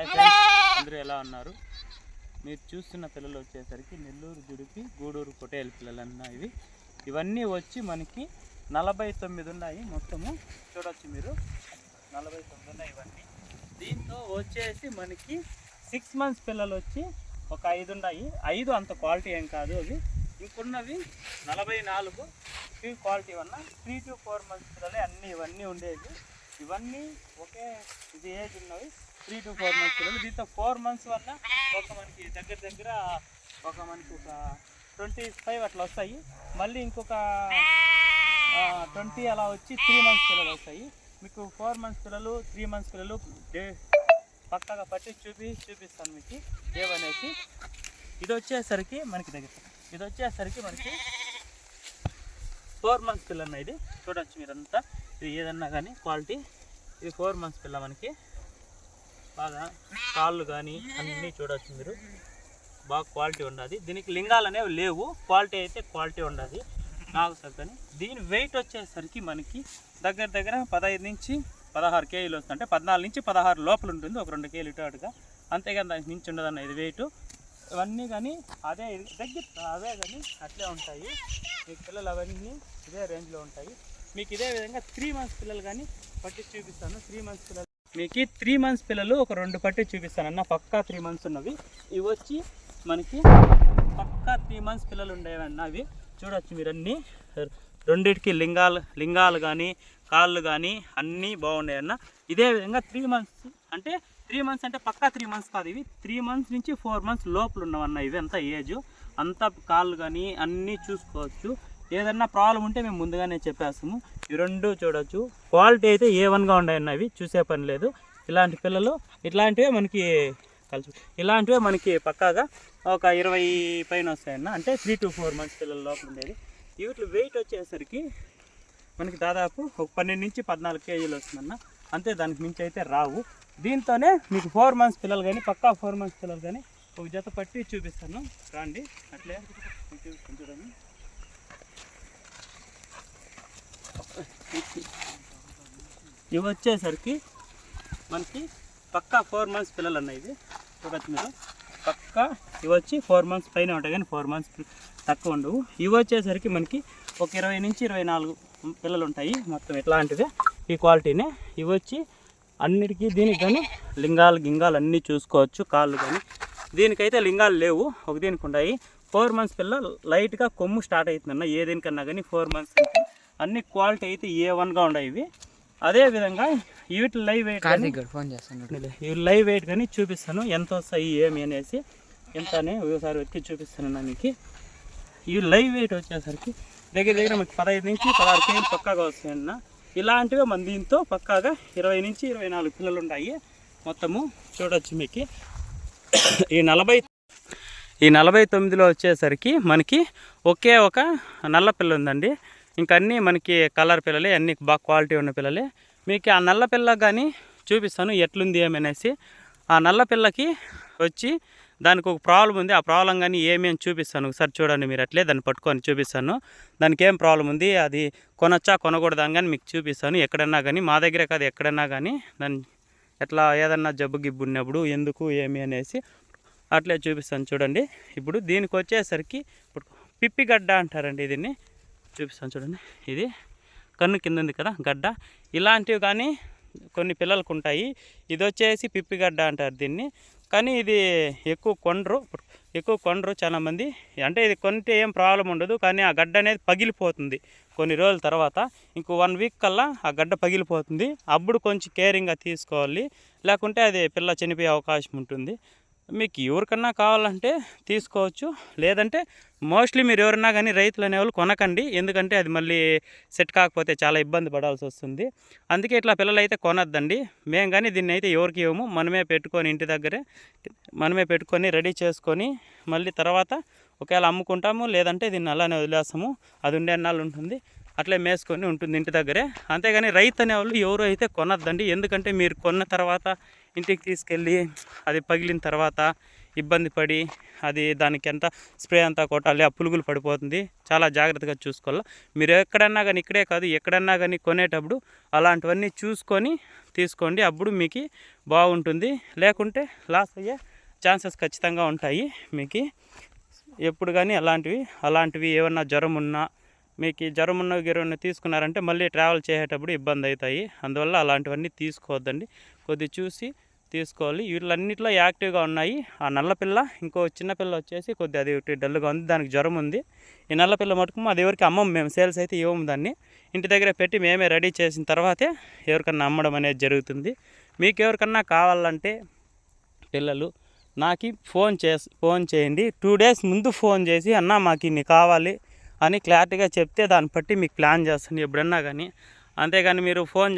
అందరూ ఎలా ఉన్నారు? మీరు చూస్తున్న పిల్లలు వచ్చేసరికి నెల్లూరు జుడిపి గూడూరు పొటేల్ పిల్లలు అన్న ఇవి. ఇవన్నీ వచ్చి మనకి నలభై తొమ్మిది ఉన్నాయి మొత్తము. చూడొచ్చు మీరు. నలభై తొమ్మిది ఉన్నాయి ఇవన్నీ. దీంతో వచ్చేసి మనకి సిక్స్ మంత్స్ పిల్లలు వచ్చి ఒక ఐదు ఉన్నాయి. ఐదు అంత క్వాలిటీ ఏం కాదు అవి. ఇంకున్నవి నలభై నాలుగు. త్రీ క్వాలిటీ ఉన్న త్రీ టు ఫోర్ మంత్స్ పిల్లలే అన్నీ ఇవన్నీ ఉండేవి. ఇవన్నీ ఒకే ఇది ఏజ్ ఉన్నవి. త్రీ టు ఫోర్ మంత్స్ పిల్లలు దీంతో ఫోర్ మంత్స్ వల్ల ఒక మనకి దగ్గర దగ్గర ఒక మనకి ఒక ట్వంటీ ఫైవ్ అట్లా వస్తాయి. మళ్ళీ ఇంకొక ట్వంటీ అలా వచ్చి త్రీ మంత్స్ పిల్లలు వస్తాయి. మీకు ఫోర్ మంత్స్ పిల్లలు త్రీ మంత్స్ పిల్లలు డే పక్కగా పట్టి చూపి చూపిస్తాను మీకు ఏవనేసి ఇది వచ్చేసరికి మనకి దగ్గర. ఇది వచ్చేసరికి మనకి ఫోర్ మంత్స్ పిల్ల ఇది చూడవచ్చు మీరంతా. ఇది ఏదన్నా కానీ క్వాలిటీ ఇది ఫోర్ మంత్స్ పిల్ల మనకి బాగా కాళ్ళు కానీ అన్నీ చూడవచ్చు మీరు. బాగా క్వాలిటీ ఉన్నది దీనికి లింగాలు అనేవి లేవు. క్వాలిటీ అయితే క్వాలిటీ ఉన్నది నాకు తగ్గని. దీని వెయిట్ వచ్చేసరికి మనకి దగ్గర దగ్గర పదహైదు నుంచి పదహారు కేజీలు వస్తుంది. అంటే పద్నాలుగు నుంచి పదహారు లోపల ఉంటుంది. ఒక రెండు కేజీలు ఇటు అటుగా. అంతేగాని దానికి మించి ఉండదన్న ఇది వెయిట్. ఇవన్నీ కానీ అదే దగ్గర అవే కానీ అట్లే ఉంటాయి. మీకు పిల్లలు అవన్నీ ఇదే రేంజ్లో ఉంటాయి. మీకు ఇదే విధంగా త్రీ మంత్స్ పిల్లలు కానీ పట్టి చూపిస్తాను. త్రీ మంత్స్ పిల్లలు మీకు త్రీ మంత్స్ పిల్లలు ఒక రెండు పట్టి చూపిస్తాను అన్న పక్కా త్రీ మంత్స్ ఉన్నవి. ఇవి వచ్చి మనకి పక్కా త్రీ మంత్స్ పిల్లలు ఉండేవన్న అవి. చూడవచ్చు మీరు అన్నీ. రెండింటికి లింగాలు లింగాలు కానీ కాళ్ళు కానీ అన్నీ బాగున్నాయన్న. ఇదే విధంగా త్రీ మంత్స్ అంటే త్రీ మంత్స్ అంటే పక్కా త్రీ మంత్స్ కాదు ఇవి. త్రీ మంత్స్ నుంచి ఫోర్ మంత్స్ లోపల ఉన్నవన్న ఇవి. అంతా ఏజ్ అంతా కాళ్ళు కానీ అన్నీ చూసుకోవచ్చు. ఏదన్నా ప్రాబ్లం ఉంటే మేము ముందుగానే చెప్పేస్తాము. ఈ రెండు చూడొచ్చు. క్వాలిటీ అయితే ఏ వన్గా ఉన్నాయన్న అవి చూసే పని లేదు. ఇలాంటి పిల్లలు ఇట్లాంటివే మనకి కలిసి ఇలాంటివే మనకి పక్కాగా ఒక ఇరవై పైన వస్తాయన్న. అంటే త్రీ టు ఫోర్ మంత్స్ పిల్లల లోపల ఉండేది వీటి వెయిట్ వచ్చేసరికి మనకి దాదాపు ఒక పన్నెండు నుంచి పద్నాలుగు కేజీలు వస్తుందన్న. అంతే దానికి మించి అయితే రావు. దీంతోనే మీకు ఫోర్ మంత్స్ పిల్లలు కానీ పక్కా ఫోర్ మంత్స్ పిల్లలు కానీ ఒక జత పట్టి చూపిస్తాను. రాండి. అట్లే. చూడండి. ఇవి వచ్చేసరికి మనకి పక్కా ఫోర్ మంత్స్ పిల్లలు అన్న ఇది. చూడచ్చు మీరు. పక్కా ఇవి వచ్చి ఫోర్ మంత్స్ పైన ఉంటాయి కానీ ఫోర్ మంత్స్ తక్కువ ఉండవు. ఇవి వచ్చేసరికి మనకి ఒక ఇరవై నుంచి ఇరవై నాలుగు పిల్లలు ఉంటాయి మొత్తం ఇట్లాంటివే ఈ క్వాలిటీనే. ఇవి వచ్చి అన్నిటికీ దీనికి కానీ లింగాలు గింగాలు అన్నీ చూసుకోవచ్చు కాళ్ళు కానీ దీనికైతే లింగాలు లేవు ఒక దీనికి ఉన్నాయి. ఫోర్ మంత్స్ పిల్ల లైట్గా కొమ్ము స్టార్ట్ అవుతుందన్న ఏ దీనికన్నా కానీ ఫోర్ మంత్స్ అంటే అన్ని క్వాలిటీ అయితే ఏ వన్గా ఉన్నాయి ఇవి. అదే విధంగా వీటి లైవ్ వెయిట్ ఫోన్ చేస్తాను ఈ లైవ్ వెయిట్ కానీ చూపిస్తాను. ఎంత వస్తాయి ఏమి అనేసి ఎంత అని ఒకసారి వెతికి చూపిస్తాను మీకు ఈ లైవ్ వెయిట్ వచ్చేసరికి దగ్గర దగ్గర మీకు పదహైదు నుంచి పదహారు కేజీలు పక్కాగా వస్తాయన్న. ఇలాంటివి మన దీంతో పక్కాగా ఇరవై నుంచి ఇరవై నాలుగు పిల్లలు ఉంటాయి. మొత్తము చూడొచ్చు మీకు. ఈ నలభై ఈ నలభై తొమ్మిదిలో వచ్చేసరికి మనకి ఒకే ఒక నల్ల పిల్ల ఉందండి. ఇంకా అన్నీ మనకి కలర్ పిల్లలే అన్ని బాగా క్వాలిటీ ఉన్న పిల్లలే. మీకు ఆ నల్ల పిల్ల కానీ చూపిస్తాను ఎట్లుంది ఏమనేసి. ఆ నల్ల పిల్లకి వచ్చి దానికి ఒక ప్రాబ్లం ఉంది. ఆ ప్రాబ్లం కానీ ఏమేమి చూపిస్తాను? ఒకసారి చూడండి మీరు అట్లే దాన్ని పట్టుకొని చూపిస్తాను. దానికి ఏం ప్రాబ్లం ఉంది? అది కొనొచ్చా? కొనకూడదా? అని కానీ మీకు చూపిస్తాను. ఎక్కడన్నా కానీ మా దగ్గరే కాదు ఎక్కడన్నా కానీ దాన్ని ఎట్లా ఏదన్నా జబ్బు గిబ్బు ఉన్నప్పుడు ఎందుకు ఏమి అనేసి అట్లే చూపిస్తాను చూడండి. ఇప్పుడు దీనికి వచ్చేసరికి ఇప్పుడు పిప్పిగడ్డ అంటారండి దీన్ని. చూపిస్తాను చూడండి. ఇది కన్ను కింద ఉంది కదా గడ్డ. ఇలాంటివి కానీ కొన్ని పిల్లలకు ఉంటాయి ఇది వచ్చేసి పిప్పిగడ్డ అంటారు దీన్ని. కానీ ఇది ఎక్కువ కొండరు. ఎక్కువ కొండరు చాలామంది అంటే ఇది కొంటే ఏం ప్రాబ్లం ఉండదు కానీ ఆ గడ్డ అనేది పగిలిపోతుంది కొన్ని రోజుల తర్వాత. ఇంకో వన్ వీక్ కల్లా ఆ గడ్డ పగిలిపోతుంది. అప్పుడు కొంచెం కేరింగ్గా తీసుకోవాలి. లేకుంటే అది పిల్ల చనిపోయే అవకాశం ఉంటుంది. మీకు ఎవరికన్నా కావాలంటే తీసుకోవచ్చు. లేదంటే మోస్ట్లీ మీరు ఎవరన్నా కానీ రైతులు అనేవాళ్ళు కొనకండి. ఎందుకంటే అది మళ్ళీ సెట్ కాకపోతే చాలా ఇబ్బంది పడాల్సి వస్తుంది. అందుకే ఇట్లా పిల్లలు అయితే కొనొద్దండి. మేము కానీ దీన్ని అయితే ఎవరికి ఇవ్వము. మనమే పెట్టుకొని ఇంటి దగ్గరే మనమే పెట్టుకొని రెడీ చేసుకొని మళ్ళీ తర్వాత ఒకవేళ అమ్ముకుంటాము. లేదంటే దీన్ని అలానే వదిలేస్తాము. అది ఉండే నాళ్ళు ఉంటుంది. అట్లే మేసుకొని ఉంటుంది ఇంటి దగ్గరే. అంతేగాని రైతు అనేవాళ్ళు ఎవరు అయితే కొనొద్దండి. ఎందుకంటే మీరు కొన్న తర్వాత ఇంటికి తీసుకెళ్ళి అది పగిలిన తర్వాత ఇబ్బంది పడి అది దానికి ఎంత స్ప్రే అంతా కొట్టాలి ఆ పులుగులు పడిపోతుంది. చాలా జాగ్రత్తగా చూసుకోవాలి. మీరు ఎక్కడన్నా కానీ ఇక్కడే కాదు ఎక్కడన్నా కానీ కొనేటప్పుడు అలాంటివన్నీ చూసుకొని తీసుకోండి. అప్పుడు మీకు బాగుంటుంది. లేకుంటే లాస్ అయ్యే ఛాన్సెస్ ఖచ్చితంగా ఉంటాయి మీకు. ఎప్పుడు కానీ అలాంటివి అలాంటివి ఏమన్నా జ్వరం ఉన్నా మీకు జ్వరం ఉన్న గిరం తీసుకున్నారంటే మళ్ళీ ట్రావెల్ చేసేటప్పుడు ఇబ్బంది అవుతాయి. అందువల్ల అలాంటివన్నీ తీసుకోవద్దండి. కొద్ది చూసి తీసుకోవాలి. వీళ్ళన్నిట్లో యాక్టివ్గా ఉన్నాయి. ఆ నల్లపిల్ల ఇంకో చిన్న పిల్ల వచ్చేసి కొద్ది అది ఒకటి డల్గా ఉంది. దానికి జ్వరం ఉంది. ఈ నల్లపిల్ల మటుకు అది ఎవరికి అమ్మం మేము సేల్స్ అయితే ఇవ్వము దాన్ని. ఇంటి దగ్గర పెట్టి మేమే రెడీ చేసిన తర్వాతే ఎవరికన్నా అమ్మడం అనేది జరుగుతుంది. మీకు ఎవరికన్నా కావాలంటే పిల్లలు నాకు ఫోన్ చేసి ఫోన్ చేయండి. టూ డేస్ ముందు ఫోన్ చేసి అన్న మాకు ఇన్ని కావాలి అని క్లారిటీగా చెప్తే దాన్ని బట్టి మీకు ప్లాన్ చేస్తాను ఎప్పుడన్నా కానీ. అంతేగాని మీరు ఫోన్